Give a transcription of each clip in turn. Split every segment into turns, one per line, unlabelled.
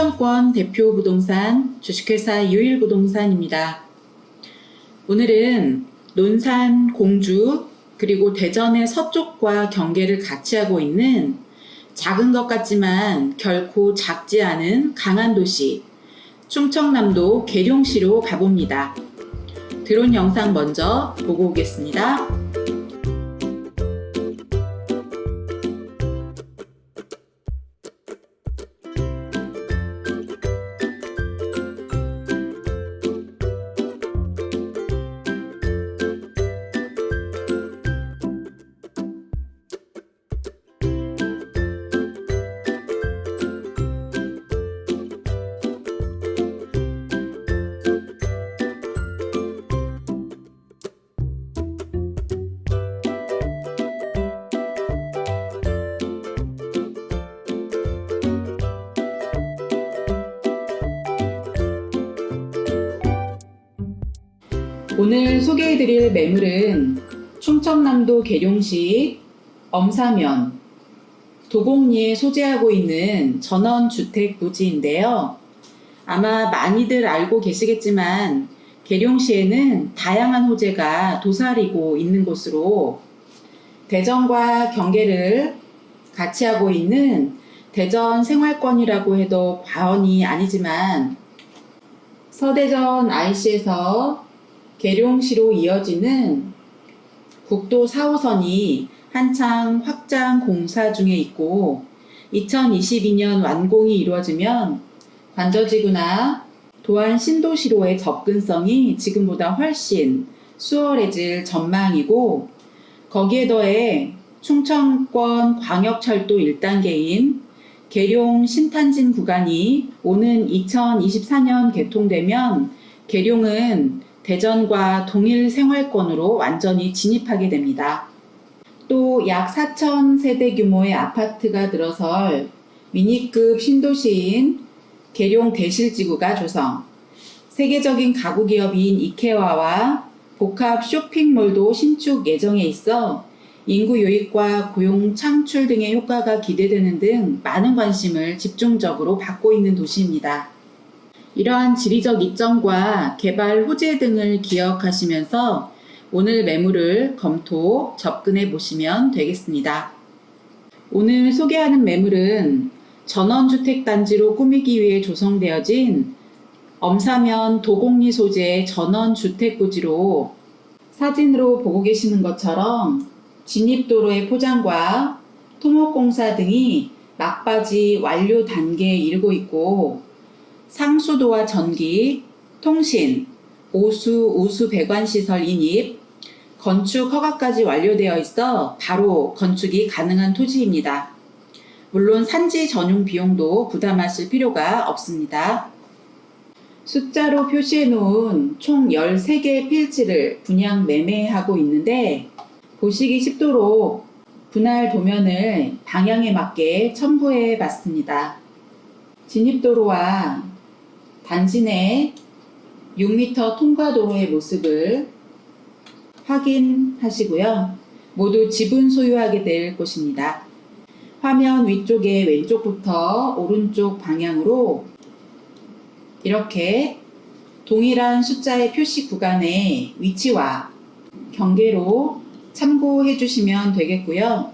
충청권 대표 부동산 주식회사 유일부동산입니다. 오늘은 논산, 공주, 그리고 대전의 서쪽과 경계를 같이 하고 있는 작은 것 같지만 결코 작지 않은 강한 도시, 충청남도 계룡시로 가봅니다. 드론 영상 먼저 보고 오겠습니다. 오늘 소개해드릴 매물은 충청남도 계룡시 엄사면 도곡리에 소재하고 있는 전원주택 부지인데요. 아마 많이들 알고 계시겠지만 계룡시에는 다양한 호재가 도사리고 있는 곳으로 대전과 경계를 같이 하고 있는 대전 생활권이라고 해도 과언이 아니지만 서대전 IC에서 계룡시로 이어지는 국도 4호선이 한창 확장 공사 중에 있고 2022년 완공이 이루어지면 관저지구나 도안 신도시로의 접근성이 지금보다 훨씬 수월해질 전망이고 거기에 더해 충청권 광역철도 1단계인 계룡 신탄진 구간이 오는 2024년 개통되면 계룡은 대전과 동일 생활권으로 완전히 진입하게 됩니다. 또 약 4천 세대 규모의 아파트가 들어설 미니급 신도시인 계룡 대실지구가 조성, 세계적인 가구 기업인 이케아와 복합 쇼핑몰도 신축 예정에 있어 인구 유입과 고용 창출 등의 효과가 기대되는 등 많은 관심을 집중적으로 받고 있는 도시입니다. 이러한 지리적 이점과 개발 호재 등을 기억하시면서 오늘 매물을 검토, 접근해 보시면 되겠습니다. 오늘 소개하는 매물은 전원주택단지로 꾸미기 위해 조성되어진 엄사면 도곡리 소재 전원주택부지로 사진으로 보고 계시는 것처럼 진입도로의 포장과 토목공사 등이 막바지 완료 단계에 이르고 있고 상수도와 전기, 통신, 오수, 우수 배관 시설 인입, 건축 허가까지 완료되어 있어 바로 건축이 가능한 토지입니다. 물론 산지 전용 비용도 부담하실 필요가 없습니다. 숫자로 표시해 놓은 총 13개의 필지를 분양 매매하고 있는데 보시기 쉽도록 분할 도면을 방향에 맞게 첨부해 봤습니다. 진입도로와 단지 내 6m 통과 도로의 모습을 확인하시고요. 모두 지분 소유하게 될 곳입니다. 화면 위쪽에 왼쪽부터 오른쪽 방향으로 이렇게 동일한 숫자의 표시 구간의 위치와 경계로 참고해 주시면 되겠고요.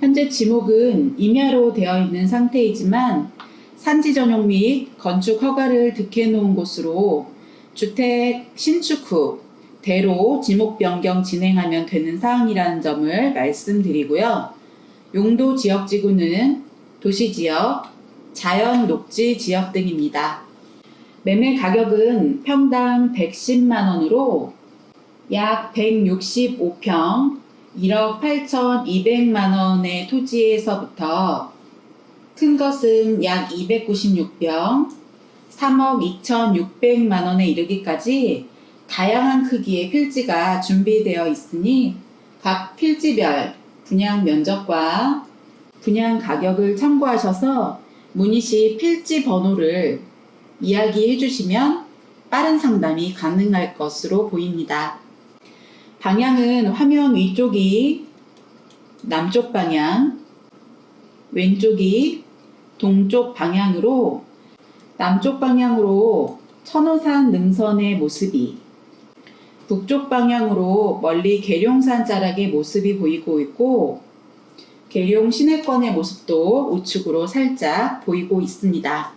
현재 지목은 임야로 되어 있는 상태이지만 산지 전용 및 건축 허가를 득해 놓은 곳으로 주택 신축 후 대로 지목 변경 진행하면 되는 사항이라는 점을 말씀드리고요. 용도 지역 지구는 도시 지역, 자연 녹지 지역 등입니다. 매매 가격은 평당 110만 원으로 약 165평 1억 8,200만 원의 토지에서부터 큰 것은 약 296평 3억 2,600만 원에 이르기까지 다양한 크기의 필지가 준비되어 있으니 각 필지별 분양 면적과 분양 가격을 참고하셔서 문의 시 필지 번호를 이야기해 주시면 빠른 상담이 가능할 것으로 보입니다. 방향은 화면 위쪽이 남쪽 방향, 왼쪽이 동쪽 방향으로 남쪽 방향으로 천호산 능선의 모습이 북쪽 방향으로 멀리 계룡산 자락의 모습이 보이고 있고 계룡 시내권의 모습도 우측으로 살짝 보이고 있습니다.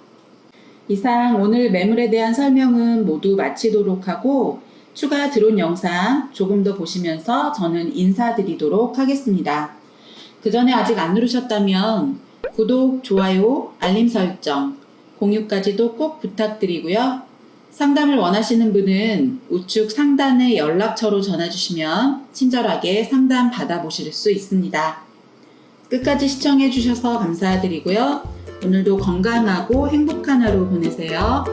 이상 오늘 매물에 대한 설명은 모두 마치도록 하고 추가 들어온 영상 조금 더 보시면서 저는 인사드리도록 하겠습니다. 그 전에 아직 안 누르셨다면 구독, 좋아요, 알림 설정, 공유까지도 꼭 부탁드리고요. 상담을 원하시는 분은 우측 상단의 연락처로 전화주시면 친절하게 상담 받아보실 수 있습니다. 끝까지 시청해주셔서 감사드리고요. 오늘도 건강하고 행복한 하루 보내세요.